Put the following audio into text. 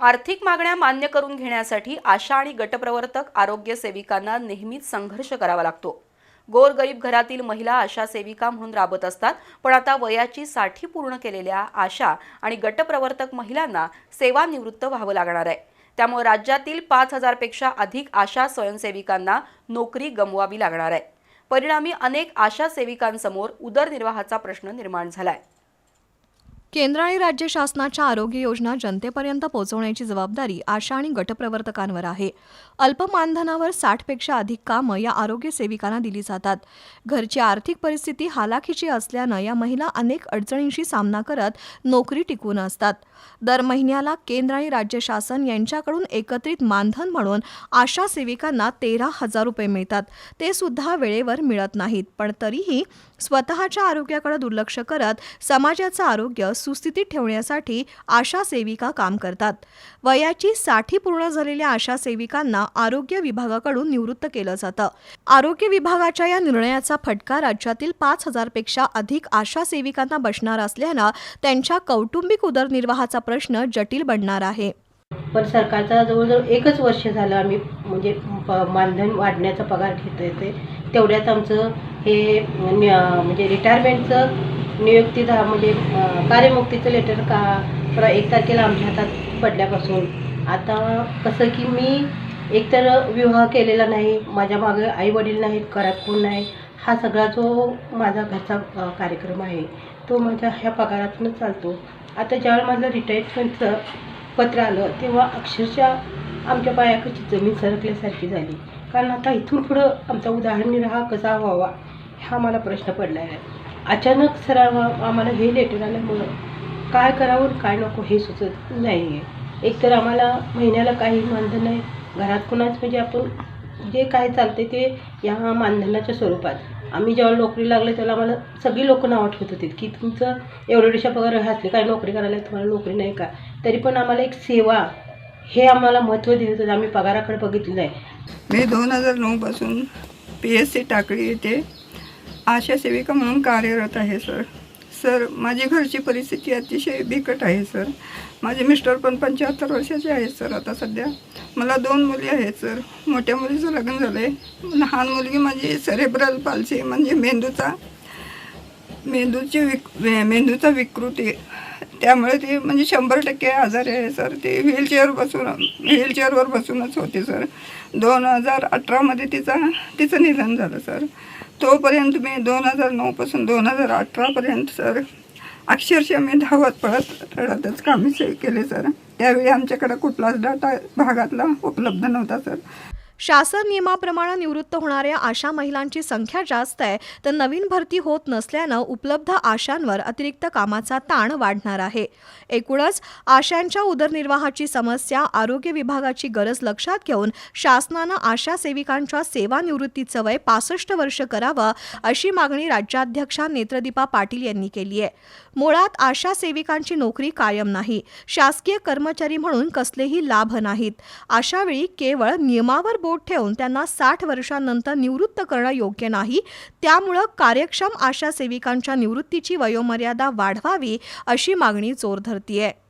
आर्थिक मागण्या मान्य करून घेण्यासाठी आशा आणि गटप्रवर्तक आरोग्य सेविकांना नेहमीच संघर्ष करावा लागतो. गोरगरीब घरातील महिला आशा सेविका म्हणून राबत असतात पण आता वयाची साठी पूर्ण केलेल्या आशा आणि गटप्रवर्तक महिलांना सेवानिवृत्त व्हावं लागणार आहे. त्यामुळे राज्यातील पाच हजारपेक्षा अधिक आशा स्वयंसेविकांना नोकरी गमवावी लागणार आहे. परिणामी अनेक आशा सेविकांसमोर उदरनिर्वाहाचा प्रश्न निर्माण झाला आहे केंद्र आणि राज्य शासनाच्या आरोग्य योजना जनतेपर्यंत पोहोचवण्याची जबाबदारी आशा आणि गटप्रवर्तकांवर आहे. अल्प मानधनावर साठपेक्षा अधिक कामं या आरोग्य सेविकांना दिली जातात. घरची आर्थिक परिस्थिती हालाखीची असल्यानं या महिला अनेक अडचणींशी सामना करत नोकरी टिकवून असतात. दर महिन्याला केंद्र आणि राज्य शासन यांच्याकडून एकत्रित मानधन म्हणून आशा सेविकांना तेरा हजार रुपये मिळतात. ते सुद्धा वेळेवर मिळत नाहीत. पण तरीही स्वतःच्या आरोग्याकडे दुर्लक्ष करत समाजाचं आरोग्य सुस्थितीत ठेवण्यासाठी आशा सेविका काम करतात. वयाची साठी पूर्ण झालेल्या आशा सेविकांना आरोग्य विभागाकडून निवृत्त केलं जातं. आरोग्य विभागाच्या या निर्णयाचा फटका राज्यातील पाच हजारपेक्षा अधिक आशा सेविकांना बसणार असल्यानं त्यांच्या कौटुंबिक उदरनिर्वाहाचा प्रश्न जटिल बनणार आहे. पण सरकारचा जवळजवळ एकच वर्ष झालं आम्ही म्हणजे मानधन वाढण्याचा पगार घेतो येते तेवढ्यात आमचं हे म्हणजे रिटायरमेंटचं नियुक्ती म्हणजे कार्यमुक्तीचं लेटर का एक तारखेला आमच्या हातात पडल्यापासून. आता कसं की मी एकतर विवाह केलेला नाही माझ्या मागे आईवडील नाहीत घरात कोण नाही हा सगळा जो माझा घरचा कार्यक्रम आहे तो माझ्या ह्या पगारातूनच चालतो. आता ज्यावेळेला माझं रिटायरमेंटचं पत्र आलं तेव्हा अक्षरशः आमच्या पायाकडची जमीन सरकल्यासारखी झाली. कारण आता इथून पुढं आमचा उदाहरणनिर्वाह कसा व्हावा हा आम्हाला प्रश्न पडला आहे. अचानक सर आम्हाला हे लेटर आल्यामुळं काय करावं काय नको हे सुचत नाही आहे एकतर आम्हाला महिन्याला काही मानधन नाही घरात कुणाच म्हणजे आपण जे काय चालते ते या मानधनाच्या स्वरूपात. आम्ही जेव्हा नोकरी लागले तेव्हा आम्हाला सगळी लोक नावं ठेवत होती की तुमचं एवढ्या पगार असले काय नोकरी करायला तुम्हाला नोकरी नाही का? तरी पण आम्हाला एक सेवा हे आम्हाला महत्त्व देत होतं आम्ही पगाराकडे बघितलं नाही. मी दोन हजार नऊपासून पी एस सी टाकळी येथे आशा सेविका म्हणून कार्यरत आहे सर. सर माझी घरची परिस्थिती अतिशय बिकट आहे सर. माझे मिस्टर पण पंच्याहत्तर वर्षाचे आहेत सर. आता सध्या मला दोन मुली आहेत सर. मोठ्या मुलीचं लग्न झालं आहे लहान मुलगी माझी सेरेब्रल पालसी म्हणजे मेंदूचा मेंदूची विक मेंदूचा विकृती. त्यामुळे ती म्हणजे शंभर टक्के आजारी आहे सर. ती व्हीलचेअर बसून व्हीलचेअरवर बसूनच होती सर. दोन हजार अठरामध्ये तिचा तिचं निधन झालं सर. तोपर्यंत मी दोन हजार नऊपासून दोन हजार अठरापर्यंत सर अक्षरशः मी धावत पळत रडतच कामे केले सर. त्यावेळी आमच्याकडे कुठलाच डाटा भागातला उपलब्ध नव्हता सर. शासन नियमाप्रमाणे निवृत्त होणाऱ्या आशा महिलांची संख्या जास्त आहे तर नवीन भरती होत नसल्यानं उपलब्ध आशांवर अतिरिक्त कामाचा ताण वाढणार आहे. एकूणच आशांच्या उदरनिर्वाहाची समस्या आरोग्य विभागाची गरज लक्षात घेऊन शासनानं आशा सेविकांच्या सेवानिवृत्तीचं वय पासष्ट वर्ष करावं अशी मागणी राज्याध्यक्षा नेत्रदीपा पाटील यांनी केली आहे. मुळात आशा सेविकांची नोकरी कायम नाही. शासकीय कर्मचारी म्हणून कसलेही लाभ नाहीत. अशावेळी केवळ नियमावर बोट ठेवून त्यांना साठ वर्षांनंतर निवृत्त करणं योग्य नाही. त्यामुळं कार्यक्षम आशा सेविकांच्या निवृत्तीची वयोमर्यादा वाढवावी अशी मागणी जोर धरतीये.